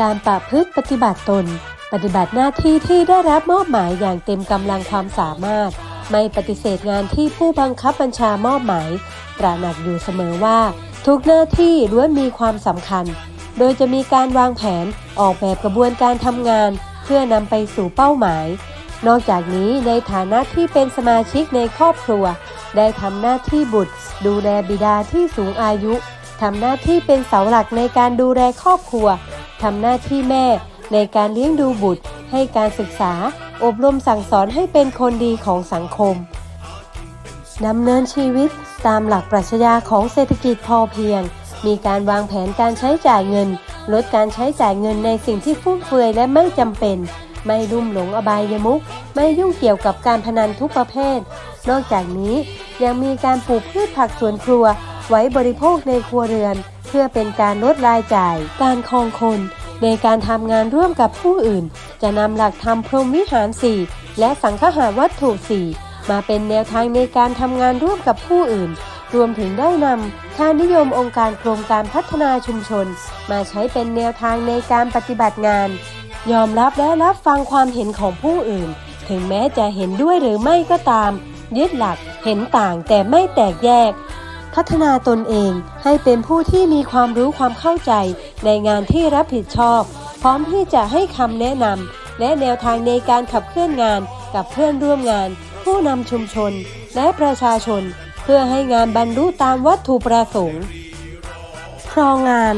การประพฤติปฏิบัติตน ปฏิบัติหน้าที่ที่ได้รับมอบหมายอย่างเต็มกำลังความสามารถ ไม่ปฏิเสธงานที่ผู้บังคับบัญชามอบหมาย ตระหนักอยู่เสมอว่า ทุกหน้าที่ล้วนมีความสำคัญ โดยจะมีการวางแผนออกแบบกระบวนการทำงาน เพื่อนำไปสู่เป้าหมาย นอกจากนี้ในฐานะที่เป็นสมาชิกในครอบครัว ได้ทำหน้าที่บุตร ดูแลบิดาที่สูงอายุทำหน้าที่เป็นเสาหลักในการดูแลครอบครัว ทำหน้าที่แม่ในการเลี้ยงดูบุตร ให้การศึกษา อบรมสั่งสอนให้เป็นคนดีของสังคมดำเนินชีวิตตามหลักปรัชญาของเศรษฐกิจพอเพียง มีการวางแผนการใช้จ่ายเงิน ลดการใช้จ่ายเงินในสิ่งที่ฟุ่มเฟือยและไม่จำเป็น ไม่ลุ่มหลงอบายมุก ไม่ยุ่งเกี่ยวกับการพนันทุกประเภท นอกจากนี้ยังมีการปลูกพืชผักสวนครัว ไว้บริโภคในครัวเรือน พื่อเป็นการลดรายจ่าย การคองคน ในการทำงานร่วมกับผู้อื่น จะนำหลักธรรมพรหมวิหาร 4 และสังฆหาวัตถุ 4 มาเป็นแนวทางในการทำงานร่วมกับผู้อื่น รวมถึงได้นำค่านิยมองค์การโครงการพัฒนาชุมชน มาใช้เป็นแนวทางในการปฏิบัติงาน ยอมรับและรับฟังความเห็นของผู้อื่น ถึงแม้จะเห็นด้วยหรือไม่ก็ตาม ยึดหลักเห็นต่างแต่ไม่แตกแยก พัฒนาตนเองให้เป็นผู้ที่มีความรู้ความเข้าใจในงานที่รับผิดชอบ พร้อมที่จะให้คำแนะนำและแนวทางในการขับเคลื่อนงานกับเพื่อนร่วมงาน ผู้นำชุมชน และประชาชน เพื่อให้งานบรรลุตามวัตถุประสงค์ครองงาน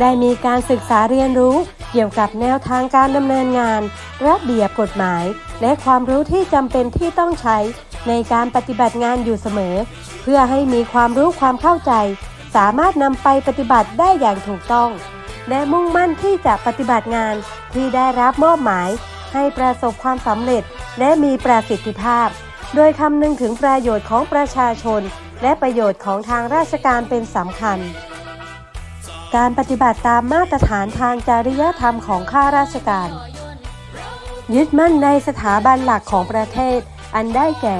ได้มีการศึกษาเรียนรู้เกี่ยวกับแนวทางการดำเนินงาน ระเบียบกฎหมาย และความรู้ที่จำเป็นที่ต้องใช้ ในการปฏิบัติงานอยู่เสมอ เพื่อให้มีความรู้ความเข้าใจ สามารถนำไปปฏิบัติได้อย่างถูกต้อง และมุ่งมั่นที่จะปฏิบัติงานที่ได้รับมอบหมาย ให้ประสบความสำเร็จและมีประสิทธิภาพ โดยคำนึงถึงประโยชน์ของประชาชน และประโยชน์ของทางราชการเป็นสำคัญ การปฏิบัติตามมาตรฐานทางจริยธรรมของข้าราชการ ยึดมั่นในสถาบันหลักของประเทศ อันได้แก่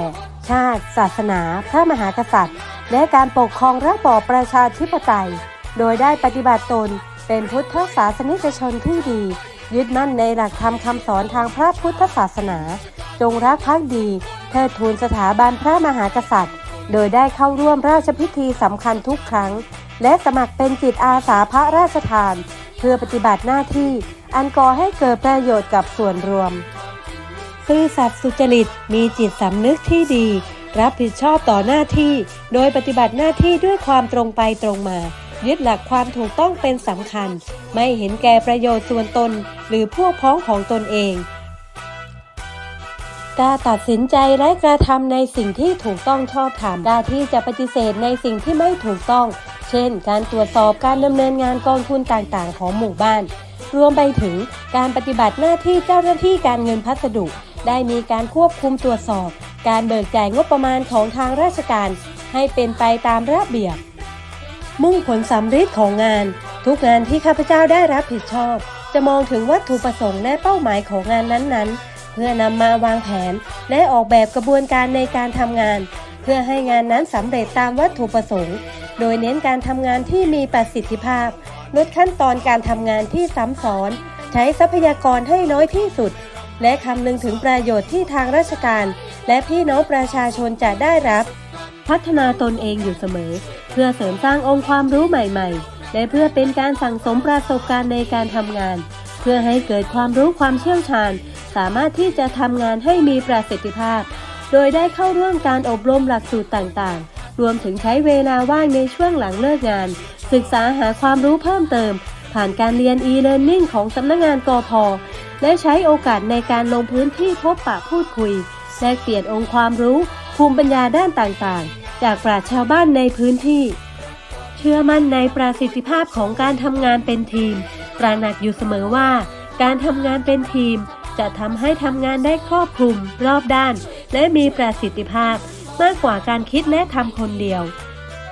ชาติ ศาสนา พระมหากษัตริย์ และการปกครองระบอบประชาธิปไตย โดยได้ปฏิบัติตนเป็นพุทธศาสนิกชนที่ดี ยึดมั่นในหลักธรรมคำสอนทางพระพุทธศาสนา จงรักภักดีเทิดทูนสถาบันพระมหากษัตริย์ โดยได้เข้าร่วมราชพิธีสำคัญทุกครั้ง และสมัครเป็นจิตอาสาพระราชทาน เพื่อปฏิบัติหน้าที่อันก่อให้เกิดประโยชน์กับส่วนรวม ซื่อสัตย์สุจริต มีจิตสำนึกที่ดี รับผิดชอบต่อหน้าที่ โดยปฏิบัติหน้าที่ด้วยความตรงไปตรงมายึดหลักความถูกต้องเป็นสำคัญ ไม่เห็นแก่ประโยชน์ส่วนตน หรือพวกพ้องของตนเองกล้าตัดสินใจและกระทำในสิ่งที่ถูกต้องชอบธรรมกล้าที่จะปฏิเสธในสิ่งที่ไม่ถูกต้อง เช่น การตรวจสอบการดำเนินงานกองทุนต่างๆ ของหมู่บ้าน รวมไปถึงการปฏิบัติหน้าที่เจ้าหน้าที่การเงินพัสดุ ได้มีการควบคุมตรวจสอบ การเบิกจ่ายงบประมาณของทางราชการ ให้เป็นไปตามระเบียบ มุ่งผลสำฤทธิ์ของงาน ทุกงานที่ข้าพเจ้าได้รับผิดชอบ จะมองถึงวัตถุประสงค์และเป้าหมายของงานนั้นๆ เพื่อนำมาวางแผน และออกแบบกระบวนการในการทำงาน เพื่อให้งานนั้นสำเร็จตามวัตถุประสงค์ โดยเน้นการทำงานที่มีประสิทธิภาพลดขั้นตอนการทำงานที่ซ้ำซ้อน ใช้ทรัพยากรให้น้อยที่สุด และคำนึงถึงประโยชน์ที่ทางราชการ และพี่น้องประชาชนจะได้รับ พัฒนาตนเองอยู่เสมอ เพื่อเสริมสร้างองค์ความรู้ใหม่ ๆ และเพื่อเป็นการสั่งสมประสบการณ์ในการทำงาน เพื่อให้เกิดความรู้ความเชี่ยวชาญ สามารถที่จะทำงานให้มีประสิทธิภาพ โดยได้เข้าร่วมการอบรมหลักสูตรต่างๆ รวมถึงใช้เวลาว่างในช่วงหลังเลิกงาน ศึกษาหาความรู้เพิ่มเติม ผ่านการเรียน e-learning ของสำนักงานกอพ และใช้โอกาสในการลงพื้นที่พบปะพูดคุยแลกเปลี่ยนองค์ความรู้ ภูมิปัญญาด้านต่างๆ จากปราชชาวบ้านในพื้นที่ เชื่อมั่นในประสิทธิภาพของการทำงานเป็นทีม ตระหนักอยู่เสมอว่า การทำงานเป็นทีม จะทำให้ทำงานได้ครอบคลุม รอบด้าน และมีประสิทธิภาพ มากกว่าการคิดและทำคนเดียว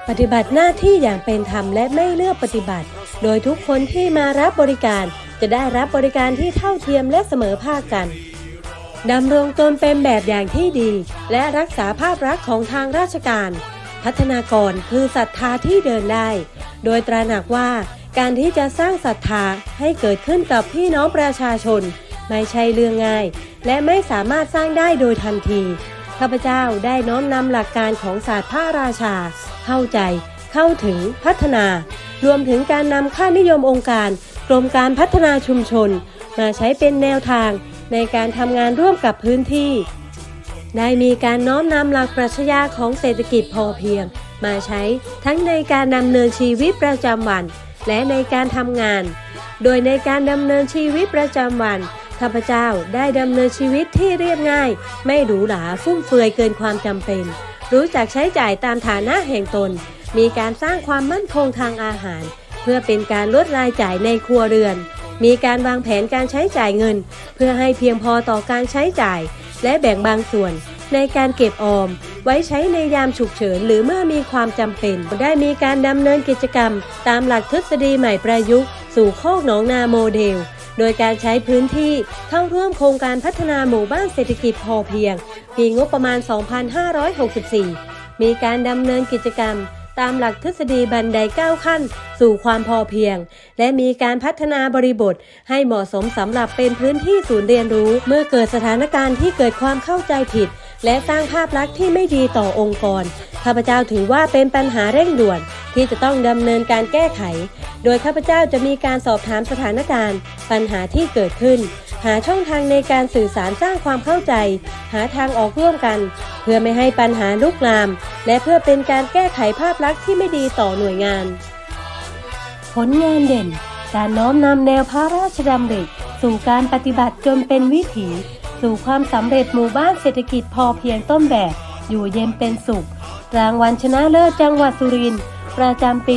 ปฏิบัติหน้าที่อย่างเป็นธรรมและไม่เลือกปฏิบัติ โดยทุกคนที่มารับบริการ จะได้รับบริการที่เท่าเทียมและเสมอภาคกันดำรงตนเป็นแบบอย่างที่ดี และรักษาภาพลักษณ์ของทางราชการ พัฒนากรคือศรัทธาที่เดินได้ โดยตระหนักว่าการที่จะสร้างศรัทธาให้เกิดขึ้นกับพี่น้องประชาชน ไม่ใช่เรื่องง่าย และไม่สามารถสร้างได้โดยทันทีข้าพเจ้าได้น้อมนำหลักการของศาสตร์พระราชา เข้าใจ เข้าถึงพัฒนา รวมถึงการนำค่านิยมองค์การ รมการพัฒนาชุมชน มาใช้เป็นแนวทางในการทำงานร่วมกับพื้นที่ ได้มีการน้อมนำหลักปรัชญาของเศรษฐกิจพอเพียง มาใช้ทั้งในการดำเนินชีวิตประจำวัน และในการทำงาน โดยในการดำเนินชีวิตประจำวันข้าพเจ้าได้ดำเนินชีวิตที่เรียบง่าย ไม่หรูหราฟุ่มเฟือยเกินความจำเป็น รู้จักใช้จ่ายตามฐานะแห่งตน มีการสร้างความมั่นคงทางอาหาร เพื่อเป็นการลดรายจ่ายในครัวเรือน มีการวางแผนการใช้จ่ายเงิน เพื่อให้เพียงพอต่อการใช้จ่าย และแบ่งบางส่วน ในการเก็บออม ไว้ใช้ในยามฉุกเฉินหรือเมื่อมีความจำเป็น ได้มีการดำเนินกิจกรรม ตามหลักทฤษฎีใหม่ประยุกต์ สู่โคกหนองนาโมเดลโดยการใช้พื้นที่เข้าร่วมโครงการพัฒนาหมู่บ้านเศรษฐกิจพอเพียง ปีงบประมาณ 2564 มีการดำเนินกิจกรรม ตามหลักทฤษฎีบันได9ขั้น สู่ความพอเพียง และมีการพัฒนาบริบท ให้เหมาะสมสำหรับเป็นพื้นที่ศูนย์เรียนรู้ เมื่อเกิดสถานการณ์ที่เกิดความเข้าใจผิด และสร้างภาพลักษณ์ที่ไม่ดีต่อองค์กร ข้าพเจ้าถือว่าเป็นปัญหาเร่งด่วน ที่จะต้องดำเนินการแก้ไข โดยข้าพเจ้าจะมีการสอบถามสถานการณ์ ปัญหาที่เกิดขึ้น หาช่องทางในการสื่อสารสร้างความเข้าใจ หาทางออกร่วมกัน เพื่อไม่ให้ปัญหาลุกลาม และเพื่อเป็นการแก้ไขภาพลักษณ์ที่ไม่ดีต่อหน่วยงาน ผลงานเด่น การน้อมนำแนวพระราชดำริสู่การปฏิบัติจนเป็นวิถี สู่ความสำเร็จหมู่บ้านเศรษฐกิจพอเพียงต้นแบบ อยู่เย็นเป็นสุข รางวัลชนะเลิศจังหวัดสุรินทร์ประจำปี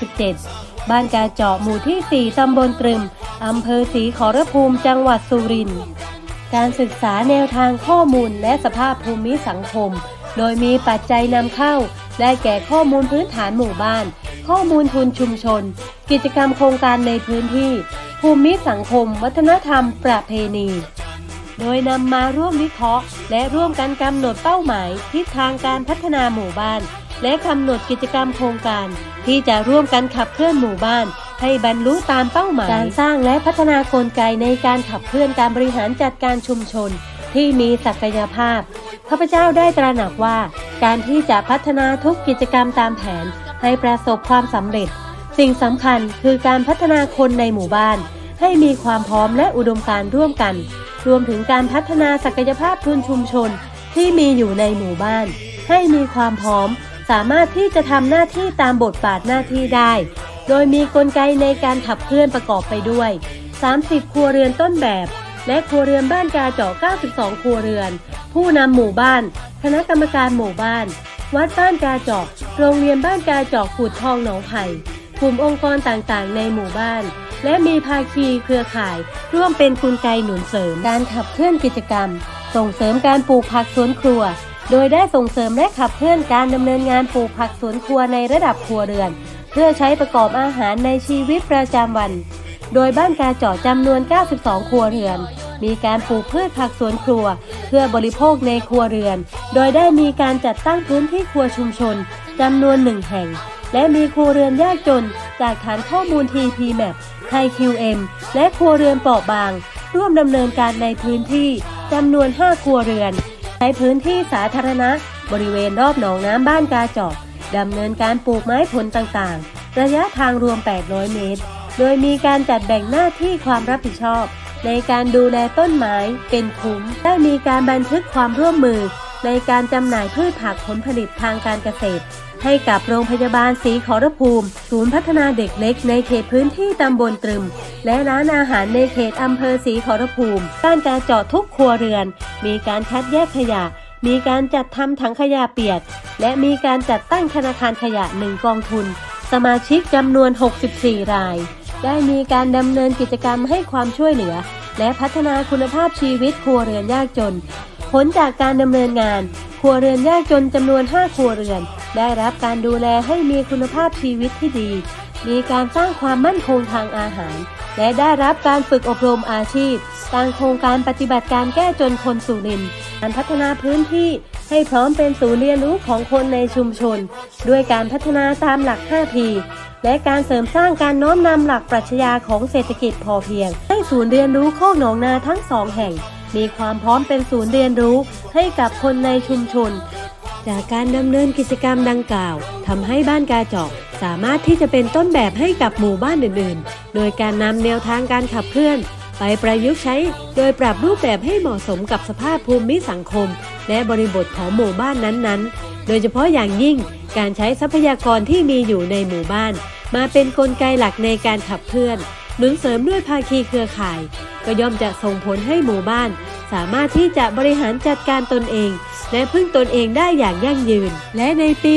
2567 บ้านกาเจาะหมู่ที่ 4 ตำบลตรึม อำเภอศรีขอรภูมิจังหวัดสุรินทร์ การศึกษาแนวทางข้อมูลและสภาพภูมิสังคม โดยมีปัจจัยนำเข้า ได้แก่ข้อมูลพื้นฐานหมู่บ้าน ข้อมูลทุนชุมชน กิจกรรมโครงการในพื้นที่ ภูมิสังคม วัฒนธรรม ประเพณี โดยนำมาร่วมวิเคราะห์ และร่วมกันกำหนดเป้าหมายทิศทางการพัฒนาหมู่บ้าน และกำหนดกิจกรรมโครงการ ที่จะร่วมกันขับเคลื่อนหมู่บ้าน ให้บรรลุตามเป้าหมาย การสร้างและพัฒนากลไกในการขับเคลื่อนการบริหารจัดการชุมชน ที่มีศักยภาพข้าพเจ้าได้ตระหนักว่า การที่จะพัฒนาทุกกิจกรรมตามแผน ให้ประสบความสำเร็จ สิ่งสำคัญคือการพัฒนาคนในหมู่บ้าน ให้มีความพร้อมและอุดมการร่วมกัน รวมถึงการพัฒนาศักยภาพทุนชุมชนที่มีอยู่ในหมู่บ้าน ให้มีความพร้อม สามารถที่จะทำหน้าที่ตามบทบาทหน้าที่ได้ โดยมีกลไกในการขับเคลื่อนประกอบไปด้วย 30 ครัวเรือนต้นแบบ และครัวเรือนบ้านกาเจาะ 92 ครัวเรือน ผู้นำหมู่บ้าน คณะกรรมการหมู่บ้าน วัดบ้านกาเจาะ โรงเรียนบ้านกาเจาะขุดทองหนองไผ่กลุ่มองค์กรต่างๆ ในหมู่บ้าน และมีภาคีเครือข่าย ร่วมเป็นกลไกหนุนเสริม การขับเคลื่อนกิจกรรม ส่งเสริมการปลูกผักสวนครัว โดยได้ส่งเสริมและขับเคลื่อนการดำเนินงานปลูกผักสวนครัวในระดับครัวเรือน เพื่อใช้ประกอบอาหารในชีวิตประจำวัน โดยบ้านกาเจาะจำนวน 92 ครัวเรือน มีการปลูกพืชผักสวนครัว เพื่อบริโภคในครัวเรือน โดยได้มีการจัดตั้งพื้นที่ครัวชุมชนจำนวนหนึ่งแห่ง และมีครัวเรือนยากจนจากฐานข้อมูล TPMAP ไทย QM และครัวเรือนเปราะบาง ร่วมดำเนินการในพื้นที่จำนวน 5 ครัวเรือนใช้พื้นที่สาธารณะ บริเวณรอบหนองน้ำบ้านกาจาะดำเนินการปลูกไม้ผลต่างๆ ระยะทางรวม 800 เมตร โดยมีการจัดแบ่งหน้าที่ความรับผิดชอบ ในการดูแลต้นไม้เป็นคุ้ม ได้มีการบันทึกความร่วมมือ ในการจำหน่ายพืชผักผลผลิตทางการเกษตร ให้กับโรงพยาบาลศรีขอรภูมิ ศูนย์พัฒนาเด็กเล็กในเขตพื้นที่ตำบลตรึม และร้านอาหารในเขตอำเภอศรีขอรภูมิการจะเจาะทุกครัวเรือน มีการคัดแยกขยะ มีการจัดทำถังขยะเปียก และมีการจัดตั้งธนาคารขยะหนึ่งกองทุน สมาชิกจำนวน 64 ราย ได้มีการดำเนินกิจกรรมให้ความช่วยเหลือ และพัฒนาคุณภาพชีวิตครัวเรือนยากจน ผลจากการดำเนินงาน ครัวเรือนยากจนจำนวน 5 ครัวเรือน ได้รับการดูแลให้มีคุณภาพชีวิตที่ดี มีการสร้างความมั่นคงทางอาหาร และได้รับการฝึกอบรมอาชีพตามโครงการปฏิบัติการแก้จนคนสุรินทร์การพัฒนาพื้นที่ให้พร้อมเป็นศูนย์เรียนรู้ของคนในชุมชน ด้วยการพัฒนาตามหลัก 5P และการเสริมสร้างการน้อมนำหลักปรัชญาของเศรษฐกิจพอเพียง ให้ศูนย์เรียนรู้โคกหนองนาทั้งสองแห่ง มีความพร้อมเป็นศูนย์เรียนรู้ให้กับคนในชุมชน จากการดำเนินกิจกรรมดังกล่าวทำให้บ้านกาจอกสามารถที่จะเป็นต้นแบบให้กับหมู่บ้านอื่นๆ โดยการนำแนวทางการขับเคลื่อน ไปประยุกต์ใช้ โดยปรับรูปแบบให้เหมาะสมกับสภาพภูมิสังคม และบริบทของหมู่บ้านนั้นๆ โดยเฉพาะอย่างยิ่งการใช้ทรัพยากรที่มีอยู่ในหมู่บ้าน มาเป็นนกลไกหลักในการขับเคลื่อน หนุนเสริมด้วยภาคีเครือข่าย ก็ย่อมจะส่งผลให้หมู่บ้าน สามารถที่จะบริหารจัดการตนเอง และพึ่งตนเองได้อย่างยั่งยืน และในปี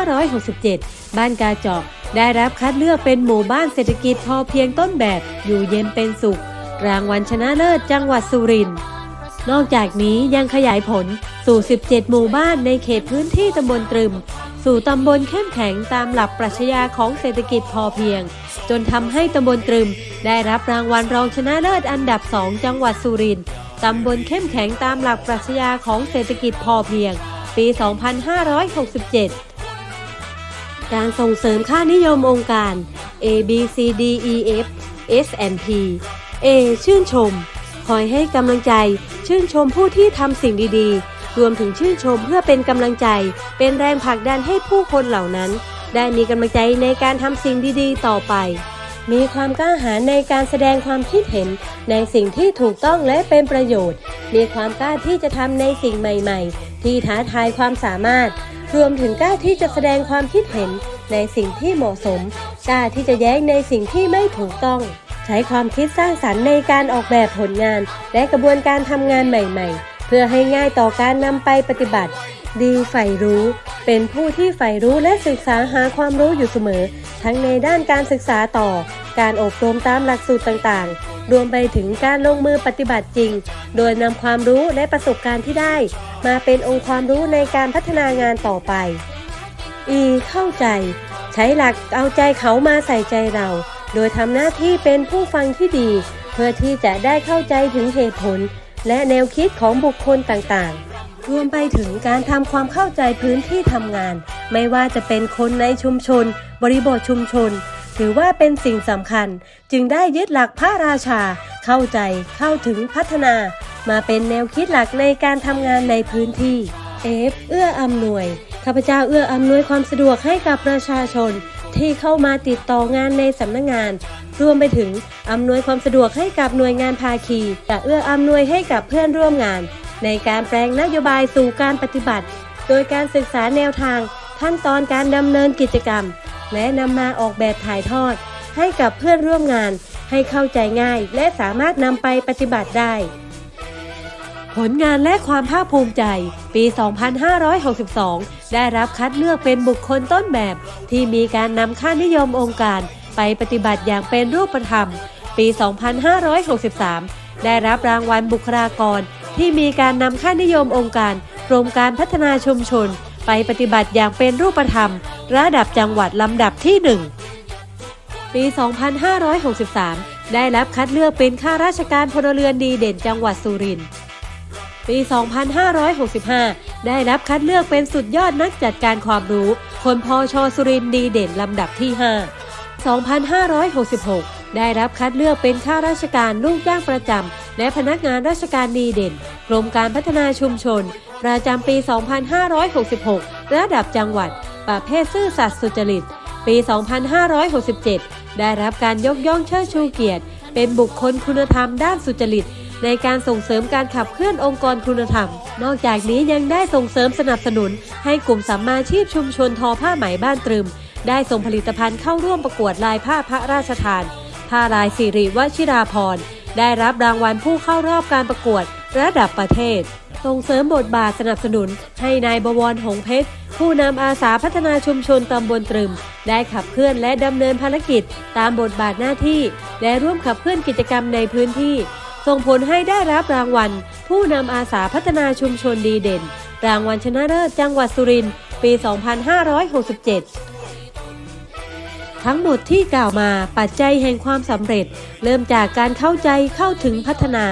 2567 บ้านกาจอกได้รับคัดเลือกเป็นหมู่บ้านเศรษฐกิจพอเพียงต้นแบบอยู่เย็นเป็นสุข รางวัลชนะเลิศจังหวัดสุรินทร์นอกจากนี้ยังขยายผลสู่ 17 หมู่บ้านในเขตพื้นที่ตำบลตรึม สู่ตำบลเข้มแข็งตามหลักปรัชญาของเศรษฐกิจพอเพียง จนทำให้ตำบลตรึม ได้รับรางวัลรองชนะเลิศอันดับ2จังหวัดสุรินทร์ตำบลเข้มแข็งตามหลักปรัชญาของเศรษฐกิจพอเพียง ปี 2567การส่งเสริมค่านิยมองค์การ A B C D E F S N P A ชื่นชม คอยให้กำลังใจ ชื่นชมผู้ที่ทำสิ่งดีๆ รวมถึงชื่นชมเพื่อเป็นกำลังใจ เป็นแรงผลักดันให้ผู้คนเหล่านั้น ได้มีกำลังใจในการทำสิ่งดีๆ ต่อไป มีความกล้าหาญในการแสดงความคิดเห็นในสิ่งที่ถูกต้องและเป็นประโยชน์ มีความกล้าที่จะทำในสิ่งใหม่ ๆ ที่ท้าทายความสามารถ รวมถึงกล้าที่จะแสดงความคิดเห็นในสิ่งที่เหมาะสม กล้าที่จะแย้งในสิ่งที่ไม่ถูกต้อง ใช้ความคิดสร้างสรรค์ในการออกแบบผลงาน และกระบวนการทำงานใหม่ ๆ เพื่อให้ง่ายต่อการนำไปปฏิบัติ ดีใฝ่รู้ เป็นผู้ที่ใฝ่รู้และศึกษาหาความรู้อยู่เสมอ ทั้งในด้านการศึกษาต่อ การอบรมตามหลักสูตรต่างๆ รวมไปถึงการลงมือปฏิบัติจริง โดยนำความรู้และประสบการณ์ที่ได้ มาเป็นองค์ความรู้ในการพัฒนางานต่อไป E เข้าใจ ใช้หลักเอาใจเขามาใส่ใจเรา โดยทำหน้าที่เป็นผู้ฟังที่ดี เพื่อที่จะได้เข้าใจถึงเหตุผล และแนวคิดของบุคคลต่างๆ รวมไปถึงการทำความเข้าใจพื้นที่ทำงาน ไม่ว่าจะเป็นคนในชุมชน บริบทชุมชน ถือว่าเป็นสิ่งสำคัญ จึงได้ยึดหลักพระราชา เข้าใจเข้าถึงพัฒนา มาเป็นแนวคิดหลักในการทำงานในพื้นที่ F เอื้ออำนวยข้าพเจ้าเอื้ออำนวยความสะดวกให้กับประชาชน ที่เข้ามาติดต่องานในสำนักงาน รวมไปถึงอำนวยความสะดวกให้กับหน่วยงานภาคีจะเอื้ออำนวยให้กับเพื่อนร่วมงาน ในการแปลงนโยบายสู่การปฏิบัติ โดยการศึกษาแนวทางขั้นตอนการดำเนินกิจกรรม และนำมาออกแบบถ่ายทอด ให้กับเพื่อนร่วมงานให้เข้าใจง่าย และสามารถนำไปปฏิบัติได้ ผลงานและความภาคภูมิใจ ปี 2562 ได้รับคัดเลือกเป็นบุคคลต้นแบบ ที่มีการนำค่านิยมองค์การ ไปปฏิบัติอย่างเป็นรูปธรรม ปี 2563 ได้รับรางวัลบุคลากร ที่มีการนำค่านิยมองค์การกรมการพัฒนาชุมชน ไปปฏิบัติอย่างเป็นรูปธรรม ระดับจังหวัดลำดับที่ 1 ปี 2563 ได้รับคัดเลือกเป็นข้าราชการพลเรือนดีเด่นจังหวัดสุรินทร์ปี 2565 ได้รับคัดเลือกเป็นสุดยอดนักจัดการความรู้ คนพอชอสุรินทร์ดีเด่นลำดับที่ 5 2566 ได้รับคัดเลือกเป็นข้าราชการลูกจ้างประจำและพนักงานราชการดีเด่น กรมการพัฒนาชุมชน ประจำปี 2566 ระดับจังหวัด ประเภทซื่อสัตย์สุจริต ปี 2567 ได้รับการยกย่องเชิดชูเกียรติ เป็นบุคคลคุณธรรมด้านสุจริตในการส่งเสริมการขับเคลื่อนองค์กรคุณธรรม นอกจากนี้ยังได้ส่งเสริมสนับสนุน ให้กลุ่มสัมมาชีพชุมชนทอผ้าไหมบ้านตรึม ได้ส่งผลิตภัณฑ์เข้าร่วมประกวดลายผ้าพระราชทาน ผ้าลายสิริวชิราพรณ์ได้รับรางวัลผู้เข้ารอบการประกวดระดับประเทศ ส่งเสริมบทบาทสนับสนุนให้นายบวรหงเพชร ผู้นำอาสาพัฒนาชุมชนตำบลตรึม ได้ขับเคลื่อนและดำเนินภารกิจตามบทบาทหน้าที่ และร่วมขับเคลื่อนกิจกรรมในพื้นที่ ส่งผลให้ได้รับรางวัล ผู้นำอาสาพัฒนาชุมชนดีเด่น รางวัลชนะเลิศจังหวัดสุรินทร์ปี 2567 ทั้งหมดที่กล่าวมาปัจจัยแห่งความสำเร็จ เริ่มจากการเข้าใจเข้าถึงพัฒนา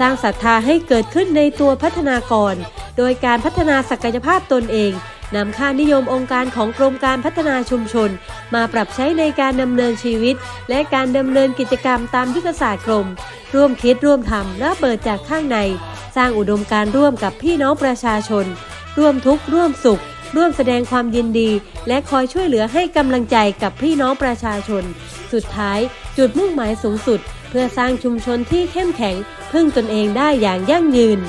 สร้างศรัทธาให้เกิดขึ้นในตัวพัฒนากร โดยการพัฒนาศักยภาพตนเองนำค่านิยมองค์การของกรมการพัฒนาชุมชน มาปรับใช้ในการดำเนินชีวิต และการดำเนินกิจกรรมตามยุทธศาสตร์กรม ร่วมคิดร่วมทำและเปิดจากข้างใน สร้างอุดมการร่วมกับพี่น้องประชาชน ร่วมทุกข์ร่วมสุข ร่วมแสดงความยินดี และคอยช่วยเหลือให้กำลังใจกับพี่น้องประชาชน สุดท้ายจุดมุ่งหมายสูงสุด เพื่อสร้างชุมชนที่เข้มแข็ง พึ่งตนเองได้อย่างยั่งยืน